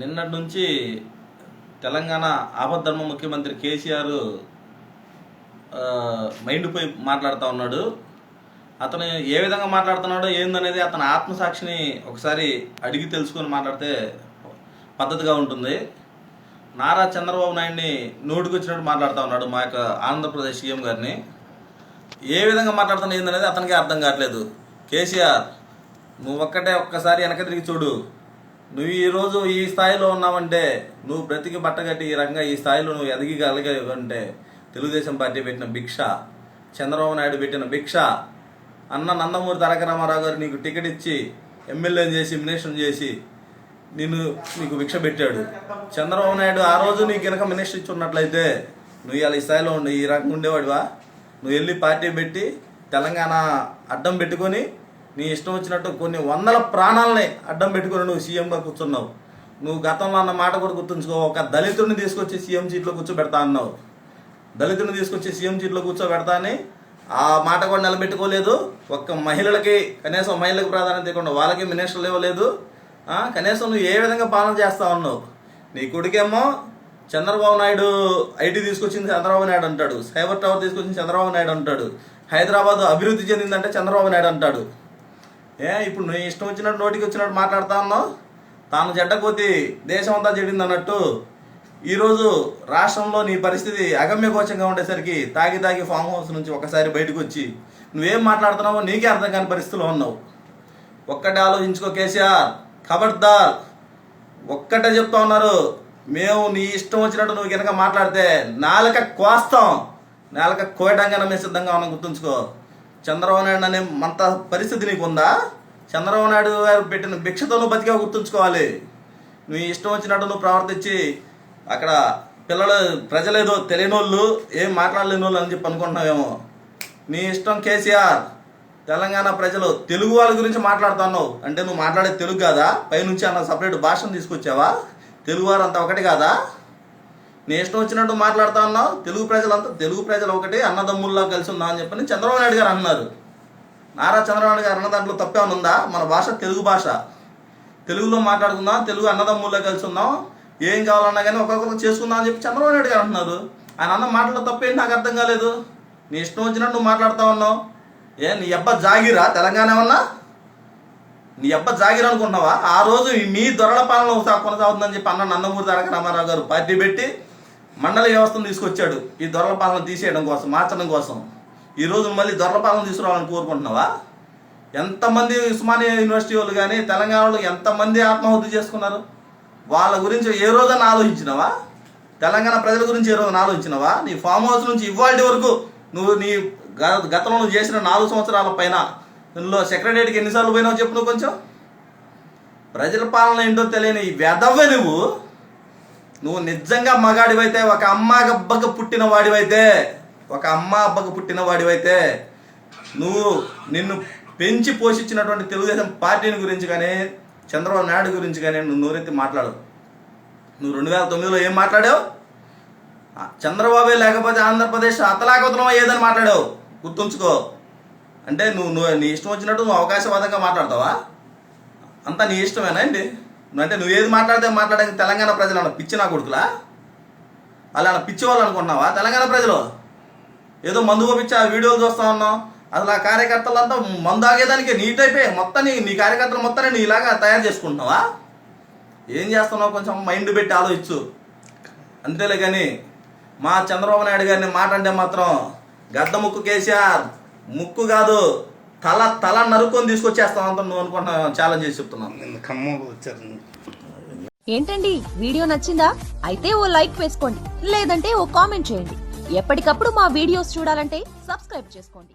నిన్నటి నుంచి తెలంగాణ ఆపద్ధర్మ ముఖ్యమంత్రి కేసీఆర్ మైండ్ పోయి మాట్లాడుతూ ఉన్నాడు. అతను ఏ విధంగా మాట్లాడుతున్నాడో ఏందనేది అతని ఆత్మసాక్షిని ఒకసారి అడిగి తెలుసుకొని మాట్లాడితే పద్ధతిగా ఉంటుంది. నారా చంద్రబాబు నాయుడిని నోటికొచ్చినట్టు మాట్లాడుతూ ఉన్నాడు మా యొక్క ఆంధ్రప్రదేశ్ సీఎం గారిని. ఏ విధంగా మాట్లాడుతున్నా ఏందనేది అతనికి అర్థం కావట్లేదు. కేసీఆర్ నువ్వు ఒక్కటే ఒక్కసారి వెనక తిరిగి చూడు. నువ్వు ఈరోజు ఈ స్థాయిలో ఉన్నావంటే నువ్వు బ్రతికి బట్టగట్టి ఈ రకంగా ఈ స్థాయిలో నువ్వు ఎదగగలిగావంటే తెలుగుదేశం పార్టీ పెట్టిన భిక్ష చంద్రబాబు నాయుడు పెట్టిన భిక్ష అన్న నందమూరి తారక రామారావు గారు నీకు టికెట్ ఇచ్చి ఎమ్మెల్యేని చేసి మినిస్టర్ చేసి నిన్ను నీకు భిక్ష పెట్టాడు. చంద్రబాబు నాయుడు ఆ రోజు నీకు కనుక మినిస్టర్ ఇచ్చి ఉన్నట్లయితే నువ్వు ఇలా ఈ స్థాయిలో ఉండి ఈ రకంగా ఉండేవాడివా? నువ్వు వెళ్ళి పార్టీ పెట్టి తెలంగాణ అడ్డం పెట్టుకొని నీ ఇష్టం వచ్చినట్టు కొన్ని వందల ప్రాణాలని అడ్డం పెట్టుకుని నువ్వు సీఎంగా కూర్చున్నావు. నువ్వు గతంలో అన్న మాట కూడా గుర్తుంచుకో ఒక దళితుడిని తీసుకొచ్చి సీఎం సీట్లో కూర్చోబెడతా అన్నావు. దళితుడిని తీసుకొచ్చి సీఎం సీట్లో కూర్చోబెడతా అని ఆ మాట కూడా నిలబెట్టుకోలేదు. ఒక్క మహిళలకి కనీసం మహిళలకు ప్రాధాన్యత ఇవ్వకుండా వాళ్ళకి మినిస్టర్లు ఇవ్వలేదు. కనీసం నువ్వు ఏ విధంగా పాలన చేస్తా ఉన్నావు నీ కొడుకేమో చంద్రబాబు నాయుడు ఐటీ తీసుకొచ్చింది చంద్రబాబు నాయుడు అంటాడు. సైబర్ టవర్ తీసుకొచ్చింది చంద్రబాబు నాయుడు అంటాడు. హైదరాబాద్ అభివృద్ధి చెందిందంటే చంద్రబాబు నాయుడు అంటాడు. ఏ ఇప్పుడు నువ్వు ఇష్టం వచ్చినట్టు నోటికి వచ్చినట్టు మాట్లాడుతా ఉన్నావు తాను జడ్డకోతి దేశం అంతా చెడింది అన్నట్టు. ఈరోజు రాష్ట్రంలో నీ పరిస్థితి అగమ్యగోచంగా ఉండేసరికి తాగి తాగి ఫామ్ హౌస్ నుంచి ఒకసారి బయటకు వచ్చి నువ్వేం మాట్లాడుతున్నావో నీకే అర్థం కాని పరిస్థితిలో ఉన్నావు. ఒక్కటే ఆలోచించుకో కేసీఆర్ ఖబర్దార్. ఒక్కటే చెప్తా ఉన్నారు మేము నీ ఇష్టం వచ్చినట్టు నువ్వు కనుక మాట్లాడితే నాలుక కోస్తాం. నాలుక కోయడానికి మేము సిద్ధంగా ఉన్నాం గుర్తుంచుకో. చంద్రబాబు నాయుడు అనే మంత పరిస్థితి నీకు ఉందా చంద్రబాబు నాయుడు గారు పెట్టిన భిక్షతో నువ్వు బతిగా గుర్తుంచుకోవాలి. నువ్వు ఇష్టం వచ్చినట్టు నువ్వు ప్రవర్తించి అక్కడ పిల్లలు ప్రజలేదో తెలియని వాళ్ళు ఏం మాట్లాడలేని వాళ్ళు అని చెప్పి అనుకుంటున్నావేమో. నీ ఇష్టం కేసీఆర్. తెలంగాణ ప్రజలు తెలుగు వాళ్ళ గురించి మాట్లాడుతున్నావు. అంటే నువ్వు మాట్లాడే తెలుగు కాదా? పైనుంచి అన్న సపరేట్ భాషను తీసుకొచ్చావా? తెలుగు వారు ఒకటి కాదా? నీ ఇష్టం వచ్చినట్టు మాట్లాడుతా ఉన్నావు తెలుగు ప్రజలంతా తెలుగు ప్రజలు ఒకటి అన్నదమ్ముల్లా కలిసి ఉందా అని చెప్పని చంద్రబాబు నాయుడు గారు అన్నారు. నారా చంద్రబాబు నాయుడు గారు అన్న దాంట్లో తప్పేమైనా ఉందా? మన భాష తెలుగు భాష. తెలుగులో మాట్లాడుకుందాం తెలుగు అన్నదమ్ముల్లో కలిసి ఉందాం. ఏం కావాలన్నా కానీ ఒక్కొక్కరు చేసుకుందాం అని చెప్పి చంద్రబాబు నాయుడు గారు అంటున్నారు ఆయన అన్న మాటలో తప్పేంటి నాకు అర్థం కాలేదు. నీ ఇష్టం వచ్చినట్టు నువ్వు మాట్లాడుతా ఉన్నావు. ఏ నీ అబ్బ జాగిరా? తెలంగాణ ఏమన్నా? నీ అబ్బ జాగిర్ అనుకున్నావా ఆ రోజు మీ దొరల పాలన ఒకసారి కొనసాగుతుందని చెప్పి అన్న నందమూరి తారక రామారావు గారు పార్టీ పెట్టి మండల వ్యవస్థను తీసుకొచ్చాడు ఈ దొరల పాలన తీసేయడం కోసం మార్చడం కోసం. ఈరోజు మళ్ళీ దొరల పాలన తీసుకురావాలని కోరుకుంటున్నావా? ఎంతమంది ఉస్మానియా యూనివర్సిటీ వాళ్ళు కానీ తెలంగాణలో ఎంతమంది ఆత్మహత్య చేసుకున్నారు? వాళ్ళ గురించి ఏ రోజైనా ఆలోచించినావా? తెలంగాణ ప్రజల గురించి ఏ రోజున ఆలోచించినావా? నీ ఫామ్ హౌస్ నుంచి ఇవాళ వరకు నువ్వు నీ గతంలో నువ్వు చేసిన నాలుగు సంవత్సరాల పైన ఇందులో సెక్రటరీకి ఎన్నిసార్లు పోయినావు చెప్పు నువ్వు కొంచెం? ప్రజల పాలన ఏంటో తెలియని ఈ నువ్వు. నువ్వు నిజంగా మగాడివైతే ఒక అమ్మ అబ్బకు పుట్టిన వాడివైతే ఒక అమ్మ అబ్బకు పుట్టిన వాడివైతే నువ్వు నిన్ను పెంచి పోషించినటువంటి తెలుగుదేశం పార్టీని గురించి కానీ చంద్రబాబు నాయుడు గురించి కానీ నువ్వు నోరెత్తి మాట్లాడు. నువ్వు రెండు వేల తొమ్మిదిలో ఏం మాట్లాడావు? చంద్రబాబే లేకపోతే ఆంధ్రప్రదేశ్ అతలాకుతలం అయ్యేదని మాట్లాడావు. గుర్తుంచుకో. అంటే నువ్వు నువ్వు నీ ఇష్టం వచ్చినట్టు నువ్వు అవకాశవాదంగా మాట్లాడతావా? అంతా నీ ఇష్టమేనా అండి అంటే నువ్వు ఏది మాట్లాడితే మాట్లాడడానికి తెలంగాణ ప్రజలు అన్న పిచ్చి నా కొడుకులా? అలా పిచ్చి వాళ్ళు అనుకుంటున్నావా? తెలంగాణ ప్రజలు? ఏదో మందు పంపించి ఆ వీడియోలు చూస్తా ఉన్నాం అసలు ఆ కార్యకర్తలంతా మందు ఆగేదానికి నీట్ అయిపోయి మొత్తం నీ నీ కార్యకర్తలు మొత్తాన్ని నీ ఇలాగా తయారు చేసుకుంటున్నావా? ఏం చేస్తున్నావు కొంచెం మైండ్ పెట్టి ఆలోచించు. అంతేలే కానీ మా చంద్రబాబు నాయుడు గారిని మాట అంటే మాత్రం గద్ద ముక్కు కేసీఆర్ ముక్కు కాదు. తల తల నరుక్కొని తీసుకొచ్చేస్తాం అంత నువ్వు అనుకుంటున్నా ఛాలెంజ్ చేసి చెప్తున్నాను. నిన్న ఖమ్మం వచ్చారు ఏంటండి వీడియో నచ్చిందా? అయితే ఓ లైక్ వేసుకోండి లేదంటే ఓ కామెంట్ చేయండి. ఎప్పటికప్పుడు మా వీడియోస్ చూడాలంటే సబ్స్క్రైబ్ చేసుకోండి.